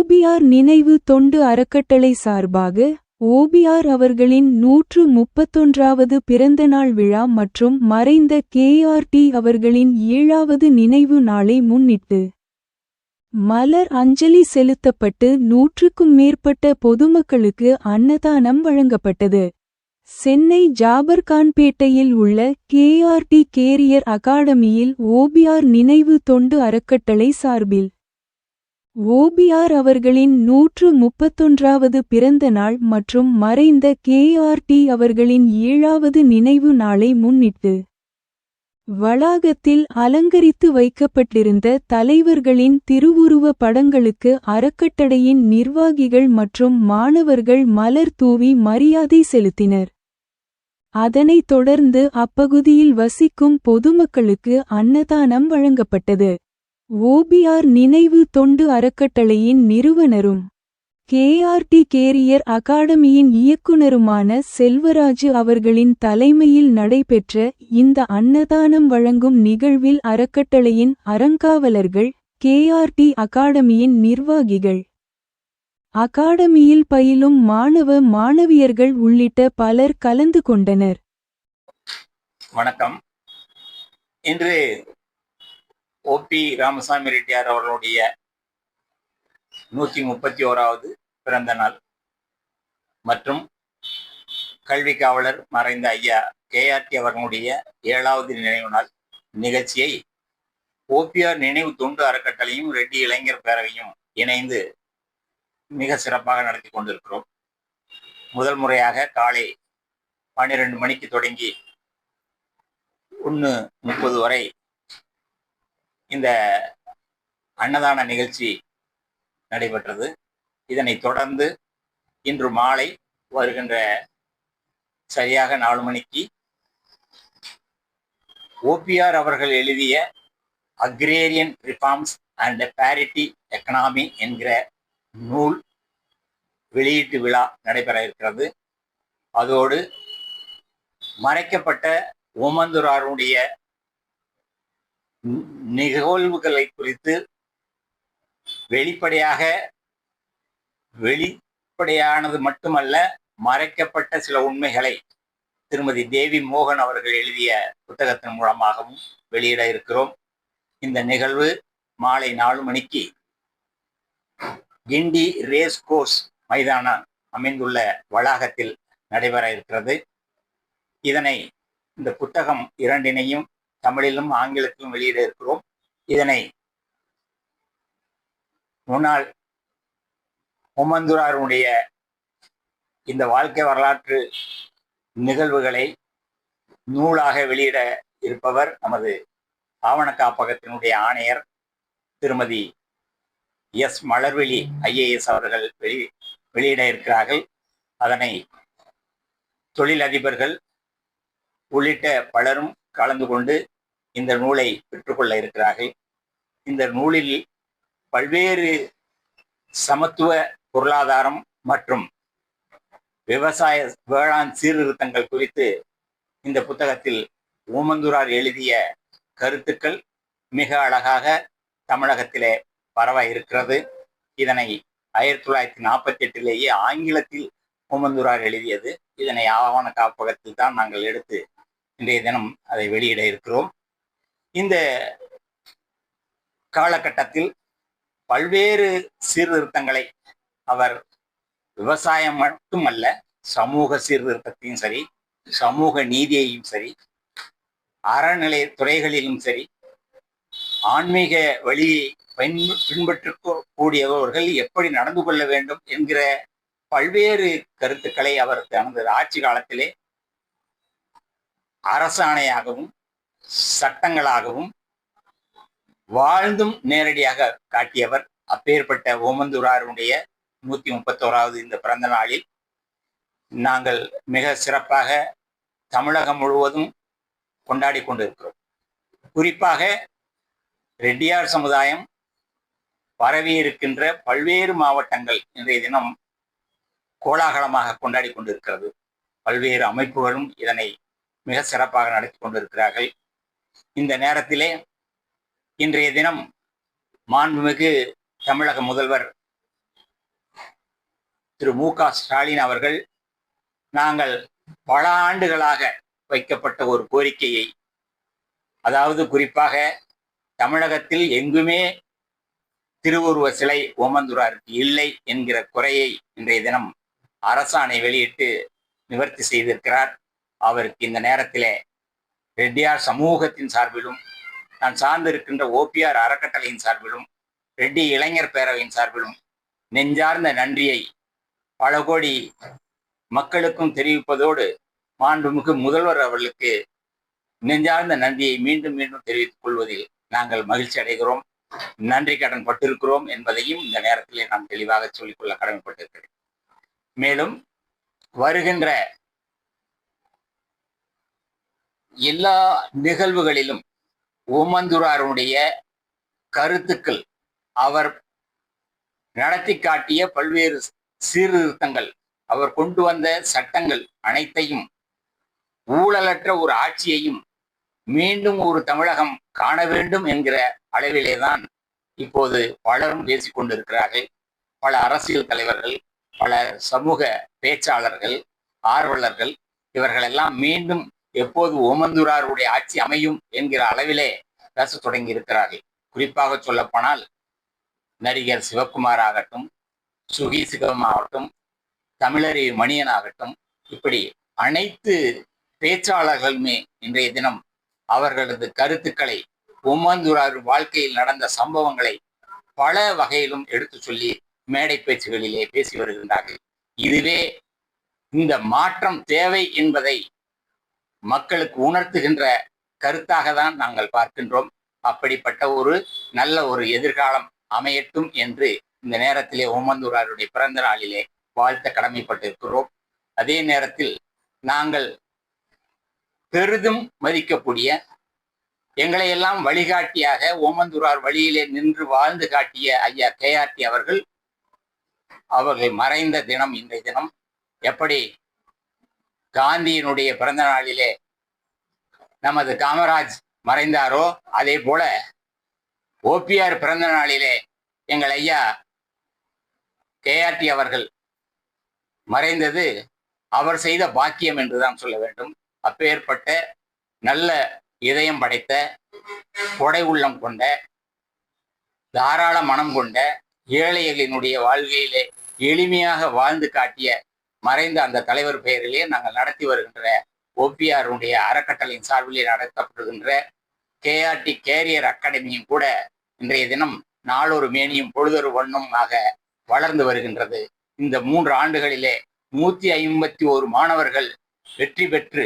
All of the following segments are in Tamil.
ஓபிஆர் நினைவு தொண்டு அறக்கட்டளை சார்பாக ஓபிஆர் அவர்களின் நூற்று முப்பத்தொன்றாவது பிறந்தநாள் விழா மற்றும் மறைந்த கேஆர்டி அவர்களின் ஏழாவது நினைவு நாளை முன்னிட்டு மலர் அஞ்சலி செலுத்தப்பட்டு நூற்றுக்கும் மேற்பட்ட பொதுமக்களுக்கு அன்னதானம் வழங்கப்பட்டது. சென்னை ஜாபர்கான்பேட்டையில் உள்ள கேஆர்டி கேரியர் அகாடமியில் ஓபிஆர் நினைவு தொண்டு அறக்கட்டளை சார்பில் ஓபிஆர் அவர்களின் நூற்று முப்பத்தொன்றாவது பிறந்த நாள் மற்றும் மறைந்த கேஆர்டி அவர்களின் ஏழாவது நினைவு நாளை முன்னிட்டு வளாகத்தில் அலங்கரித்து வைக்கப்பட்டிருந்த தலைவர்களின் திருவுருவ படங்களுக்கு அறக்கட்டளையின் நிர்வாகிகள் மற்றும் மாணவர்கள் மலர் தூவி மரியாதை செலுத்தினர். அதனைத் தொடர்ந்து அப்பகுதியில் வசிக்கும் பொதுமக்களுக்கு அன்னதானம் வழங்கப்பட்டது. ஓபிஆர் நினைவு தொண்டு அறக்கட்டளையின் நிறுவனரும் கேஆர்டி கேரியர் அகாடமியின் இயக்குனருமான செல்வராஜு அவர்களின் தலைமையில் நடைபெற்ற இந்த அன்னதானம் வழங்கும் நிகழ்வில் அறக்கட்டளையின் அறங்காவலர்கள் கேஆர்டி அகாடமியின் நிர்வாகிகள். அகாடமியில் பயிலும் மாணவ மாணவியர்கள் உள்ளிட்ட பலர் கலந்து கொண்டனர். வணக்கம். இன்று ஓபி ராமசாமி ரெட்டியார் அவர்களுடைய நூற்றி முப்பத்தி ஓராவது பிறந்த நாள். மற்றும் கல்வி காவலர் மறைந்த ஐயா கேஆர்டி அவர்களுடைய ஏழாவது நினைவு நாள் நிகழ்ச்சியை ஓபிஆர் நினைவு தொண்டு அறக்கட்டளையும் ரெட்டி இளைஞர் பேரவையும் இணைந்து மிக சிறப்பாக நடத்தி கொண்டிருக்கிறோம். முதல் முறையாக காலை பன்னிரெண்டு மணிக்கு தொடங்கி ஒன்று முப்பது வரை இந்த அன்னதான நிகழ்ச்சி நடைபெற்றது. இதனைத் தொடர்ந்து இன்று மாலை வருகின்ற சரியாக நாலு மணிக்கு ஓபிஆர் அவர்கள் எழுதிய agrarian reforms and parity economy என்கிற நூல் வெளியீட்டு விழா நடைபெற இருக்கிறது. அதோடு மறைக்கப்பட்ட ஓமந்துராருடைய நிகழ்வுகளை குறித்து வெளிப்படையாக வெளிப்படையானது மட்டுமல்ல மறைக்கப்பட்ட சில உண்மைகளை திருமதி தேவி மோகன் அவர்கள் எழுதிய புத்தகத்தின் மூலமாகவும் வெளியிட இருக்கிறோம். இந்த நிகழ்வு மாலை நாலு மணிக்கு கிண்டி ரேஸ் கோர்ஸ் மைதானம் அமைந்துள்ள வளாகத்தில் நடைபெற இருக்கிறது. இதனை இந்த புத்தகம் இரண்டினையும் தமிழிலும் ஆங்கிலத்திலும் வெளியிட இருக்கிறோம். இதனை முன்னாள் ஓமந்துராருடைய இந்த வாழ்க்கை வரலாற்று நிகழ்வுகளை நூலாக வெளியிட இருப்பவர் நமது ஆவண காப்பகத்தினுடைய ஆணையர் திருமதி எஸ் மலர்விழி ஐஏஎஸ் அவர்கள் வெளி வெளியிட இருக்கிறார்கள். அதனை தொழிலதிபர்கள் உள்ளிட்ட பலரும் கலந்து கொண்டு இந்த நூலை பெற்றுக்கொள்ள இருக்கிறார்கள். இந்த நூலில் பல்வேறு சமத்துவ பொருளாதாரம் மற்றும் விவசாய வேளாண் சீர்திருத்தங்கள் குறித்து இந்த புத்தகத்தில் ஓமந்துரார் எழுதிய கருத்துக்கள் மிக அழகாக தமிழகத்திலே பரவ இருக்கிறது. இதனை ஆயிரத்தி தொள்ளாயிரத்தி நாற்பத்தி எட்டிலேயே ஆங்கிலத்தில் ஓமந்துரார் எழுதியது. இதனை ஆவண காப்பகத்தில் தான் நாங்கள் எடுத்து இன்றைய தினம் அதை வெளியிட இருக்கிறோம். இந்த காலகட்டத்தில் பல்வேறு சீர்திருத்தங்களை அவர் விவசாயம் மட்டுமல்ல சமூக சீர்திருத்தத்தையும் சரி சமூக நீதியையும் சரி அறநிலை துறைகளிலும் சரி ஆன்மீக வழியை பின் பின்பற்ற கூடியவர்கள் எப்படி நடந்து கொள்ள வேண்டும் என்கிற பல்வேறு கருத்துக்களை அவர் தனது ஆட்சி காலத்திலே அரசாணையாகவும் சட்டங்களாகவும் வாழ்ந்தும் நேரடியாக காட்டியவர் அப்பேற்பட்ட ஓமந்துராருடைய நூத்தி முப்பத்தோராவது இந்த பிறந்த நாளில். நாங்கள் மிக சிறப்பாக தமிழகம் முழுவதும் கொண்டாடி கொண்டிருக்கிறோம். குறிப்பாக ரெட்டியார் சமுதாயம் பரவி இருக்கின்ற பல்வேறு மாவட்டங்கள் இன்றைய தினம் கோலாகலமாக கொண்டாடி கொண்டிருக்கிறது. பல்வேறு அமைப்புகளும் இதனை மிக சிறப்பாக நடத்தி கொண்டிருக்கிறார்கள். இந்த நேரத்திலே இன்றைய தினம் மாண்புமிகு தமிழக முதல்வர் திரு மு க ஸ்டாலின் அவர்கள் நாங்கள் பல ஆண்டுகளாக வைக்கப்பட்ட ஒரு கோரிக்கையை அதாவது குறிப்பாக தமிழகத்தில் எங்குமே திருவுருவ சிலை ஓமந்துராருக்கு இல்லை என்கிற குறையை இன்றைய தினம் அரசாணை வெளியிட்டு நிவர்த்தி செய்திருக்கிறார். அவருக்கு இந்த நேரத்திலே ரெட்டியார் சமூகத்தின் சார்பிலும் நான் சார்ந்திருக்கின்ற ஓபிஆர் அறக்கட்டளையின் சார்பிலும் ரெட்டி இளைஞர் பேரவையின் சார்பிலும் நெஞ்சார்ந்த நன்றியை பல கோடி மக்களுக்கும் தெரிவிப்பதோடு மாண்புமிகு முதல்வர் அவர்களுக்கு நெஞ்சார்ந்த நன்றியை மீண்டும் மீண்டும் தெரிவித்துக் கொள்வதில் நாங்கள் மகிழ்ச்சி அடைகிறோம். நன்றி கடன் பட்டிருக்கிறோம் என்பதையும் இந்த நேரத்திலே நான் தெளிவாக சொல்லிக்கொள்ள கடமைப்பட்டிருக்கிறேன். மேலும் வருகின்ற எல்லா நிகழ்வுகளிலும் ஓமந்துராருடைய கருத்துக்கள் அவர் நடத்தி காட்டிய பல்வேறு சீர்திருத்தங்கள் அவர் கொண்டு வந்த சட்டங்கள் அனைத்தையும் ஊழலற்ற ஒரு ஆட்சியையும் மீண்டும் ஒரு தமிழகம் காண வேண்டும் என்கிற அளவிலேதான் இப்போது பலரும் பேசிக் கொண்டிருக்கிறார்கள். பல அரசியல் தலைவர்கள் பல சமூக பேச்சாளர்கள் ஆர்வலர்கள் இவர்களெல்லாம் மீண்டும் எப்போது ஓமந்தூராருடைய ஆட்சி அமையும் என்கிற அளவிலே பேச தொடங்கி இருக்கிறார்கள் குறிப்பாக சொல்லப்போனால் நடிகர் சிவகுமார் ஆகட்டும் சுகி சிவம் ஆகட்டும் தமிழறி மணியன் ஆகட்டும் இப்படி அனைத்து பேச்சாளர்களுமே இன்றைய தினம் அவர்களது கருத்துக்களை ஓமந்தூரார் வாழ்க்கையில் நடந்த சம்பவங்களை பல வகையிலும் எடுத்து சொல்லி மேடை பேச்சுகளிலே பேசி வருகின்றார்கள். இதுவே இந்த மாற்றம் தேவை என்பதை மக்களுக்கு உணர்த்துகின்ற கருத்தாக தான் நாங்கள் பார்க்கின்றோம். அப்படிப்பட்ட ஒரு நல்ல ஒரு எதிர்காலம் அமையட்டும் என்று இந்த நேரத்திலே ஓமந்தூராருடைய பிறந்த நாளிலே வாழ்த்த கடமைப்பட்டிருக்கிறோம். அதே நேரத்தில் நாங்கள் பெரிதும் மதிக்கக்கூடிய எங்களை எல்லாம் வழிகாட்டியாக ஓமந்தூரார் வழியிலே நின்று வாழ்ந்து காட்டிய ஐயா கேஆர்டி அவர்கள் அவர்கள் மறைந்த தினம் இன்றைய தினம் எப்படி காந்தியினுடைய பிறந்த நாளிலே நமது காமராஜ் மறைந்தாரோ அதே போல ஓபிஆர் பிறந்த நாளிலே எங்கள் ஐயா கேஆர்டி அவர்கள் மறைந்தது அவர் செய்த பாக்கியம் என்றுதான் சொல்ல வேண்டும். அப்பேற்பட்ட நல்ல இதயம் படைத்த கொடை உள்ளம் கொண்ட தாராள மனம் கொண்ட ஏழைகளினுடைய வாழ்க்கையிலே எளிமையாக வாழ்ந்து காட்டிய மறைந்த அந்த தலைவர் பெயரிலே நாங்கள் நடத்தி வருகின்ற ஓபிஆருடைய அறக்கட்டளையின் சார்பிலே நடத்தப்படுகின்ற கேஆர்டி கேரியர் அகாடமியும் கூட இன்றைய தினம் நாளொரு மேனியும் பொழுதொரு வண்ணமாக வளர்ந்து வருகின்றது. இந்த மூன்று ஆண்டுகளிலே நூத்தி ஐம்பத்தி ஒரு மாணவர்கள் வெற்றி பெற்று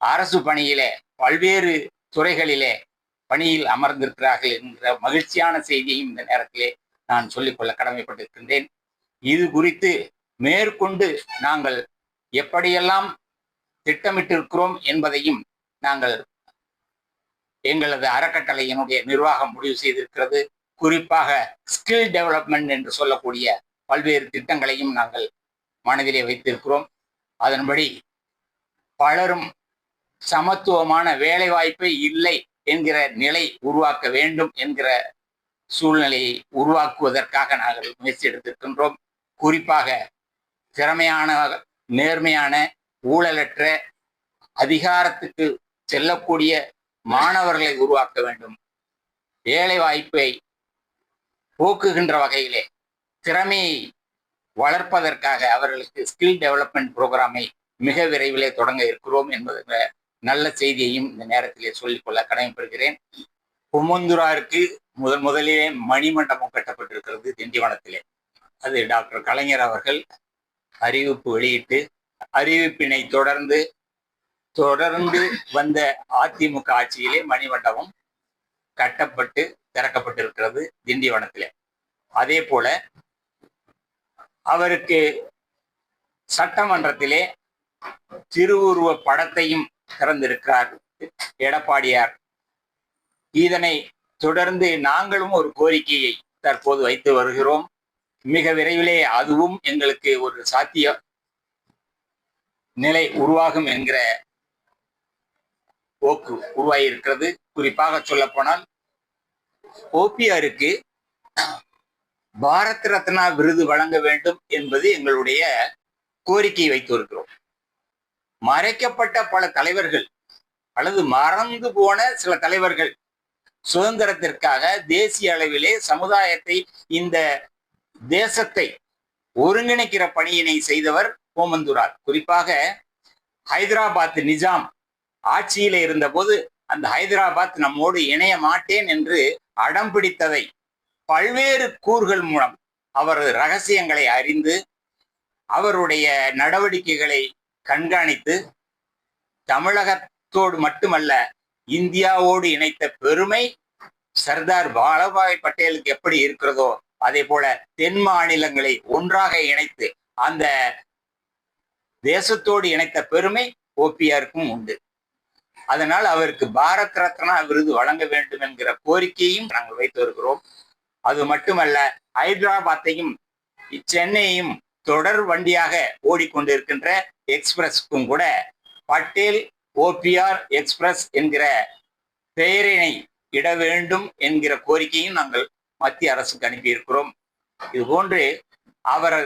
அரசு பணியிலே பல்வேறு துறைகளிலே பணியில் அமர்ந்திருக்கிறார்கள் என்கிற மகிழ்ச்சியான செய்தியையும் இந்த நேரத்திலே நான் சொல்லிக்கொள்ள கடமைப்பட்டிருக்கின்றேன். இது குறித்து மேற்கொண்டு நாங்கள் எப்படியெல்லாம் திட்டமிட்டிருக்கிறோம் என்பதையும் நாங்கள் எங்களது அறக்கட்டளையினுடைய நிர்வாகம் முடிவு செய்திருக்கிறது. குறிப்பாக ஸ்கில் டெவலப்மெண்ட் என்று சொல்லக்கூடிய பல்வேறு திட்டங்களையும் நாங்கள் மனதிலே வைத்திருக்கிறோம். அதன்படி பலரும் சமத்துவமான வேலை வாய்ப்பே இல்லை என்கிற நிலை உருவாக்க வேண்டும் என்கிற சூழ்நிலையை உருவாக்குவதற்காக நாங்கள் முயற்சி எடுத்திருக்கின்றோம். குறிப்பாக திறமையான நேர்மையான ஊழலற்ற அதிகாரத்துக்கு செல்லக்கூடிய மாணவர்களை உருவாக்க வேண்டும். வேலை வாய்ப்பை போக்குகின்ற வகையிலே திறமையை வளர்ப்பதற்காக அவர்களுக்கு ஸ்கில் டெவலப்மெண்ட் புரோகிராமை மிக விரைவிலே தொடங்க இருக்கிறோம் என்பது நல்ல செய்தியையும் இந்த நேரத்திலே சொல்லிக்கொள்ள கடமைப்படுகிறேன். குமுந்துராருக்கு முதன் முதலிலே மணிமண்டபம் கட்டப்பட்டிருக்கிறது திண்டிவனத்திலே. அது டாக்டர் கலைஞர் அவர்கள் அறிவிப்பு வெளியிட்டு அறிவிப்பினை தொடர்ந்து தொடர்ந்து வந்த அதிமுக ஆட்சியிலே மணிமண்டபம் கட்டப்பட்டு திறக்கப்பட்டிருக்கிறது திண்டிவனத்திலே. அதே போல அவருக்கு சட்டமன்றத்திலே திருவுருவ படத்தையும் திறந்திருக்கிறார் எடப்பாடியார். இதனை தொடர்ந்து நாங்களும் ஒரு கோரிக்கையை தற்போது வைத்து வருகிறோம். மிக விரைவிலே அதுவும் எங்களுக்கு ஒரு சாத்திய நிலை உருவாகும் என்கிற போக்கு உருவாகி இருக்கிறது குறிப்பாக சொல்லப்போனால் ஓபிஆருக்கு பாரத் ரத்னா விருது வழங்க வேண்டும் என்பது எங்களுடைய கோரிக்கை வைத்திருக்கிறோம். மறைக்கப்பட்ட பல தலைவர்கள் அல்லது மறந்து போன சில தலைவர்கள் சுதந்திரத்திற்காக தேசிய அளவிலே சமுதாயத்தை இந்த தேசத்தை ஒருங்கிணைக்கிற பணியினை செய்தவர் கோமந்துரார். குறிப்பாக ஹைதராபாத் நிஜாம் ஆட்சியில இருந்தபோது அந்த ஹைதராபாத் நம்மோடு இணைய மாட்டேன் என்று அடம் பிடித்ததை பல்வேறு கூறுகள் மூலம் அவரது ரகசியங்களை அறிந்து அவருடைய நடவடிக்கைகளை கண்காணித்து தமிழகத்தோடு மட்டுமல்ல இந்தியாவோடு இணைத்த பெருமை சர்தார் பாலபாய் பட்டேலுக்கு எப்படி இருக்கிறதோ அதே போல தென் மாநிலங்களை ஒன்றாக இணைத்து அந்த தேசத்தோடு இணைத்த பெருமை ஓபிஆருக்கும் உண்டு. அதனால் அவருக்கு பாரத் ரத்னா விருது வழங்க வேண்டும் என்கிற கோரிக்கையும் நாங்கள் வைத்து வருகிறோம். அது மட்டுமல்ல ஹைதராபாத்தையும் சென்னையையும் தொடர் வண்டியாக ஓடிக்கொண்டிருக்கின்ற எக்ஸ்பிரஸ்க்கும் கூட பட்டேல் ஓபிஆர் எக்ஸ்பிரஸ் என்கிற பெயரினை இட வேண்டும் என்கிற கோரிக்கையும் நாங்கள் மத்திய அரசுக்கு அனுப்பியிருக்கிறோம். இது போன்று அவர்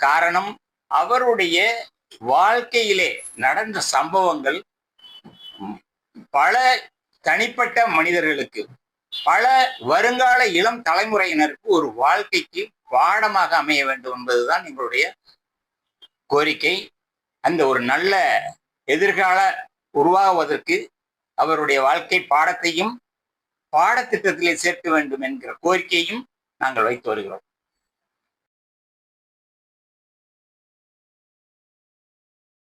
காரணம் அவருடைய வாழ்க்கையிலே நடந்த சம்பவங்கள் பல தனிப்பட்ட மனிதர்களுக்கு பல வருங்கால இளம் தலைமுறையினருக்கு ஒரு வாழ்க்கைக்கு பாடமாக அமைய வேண்டும் என்பதுதான் எங்களுடைய கோரிக்கை. அந்த ஒரு நல்ல எதிர்கால உருவாகுவதற்கு அவருடைய வாழ்க்கை பாடத்தையும் பாடத்திட்டத்திலே சேர்க்க வேண்டும் என்கிற கோரிக்கையும் நாங்கள் வைத்து வருகிறோம்.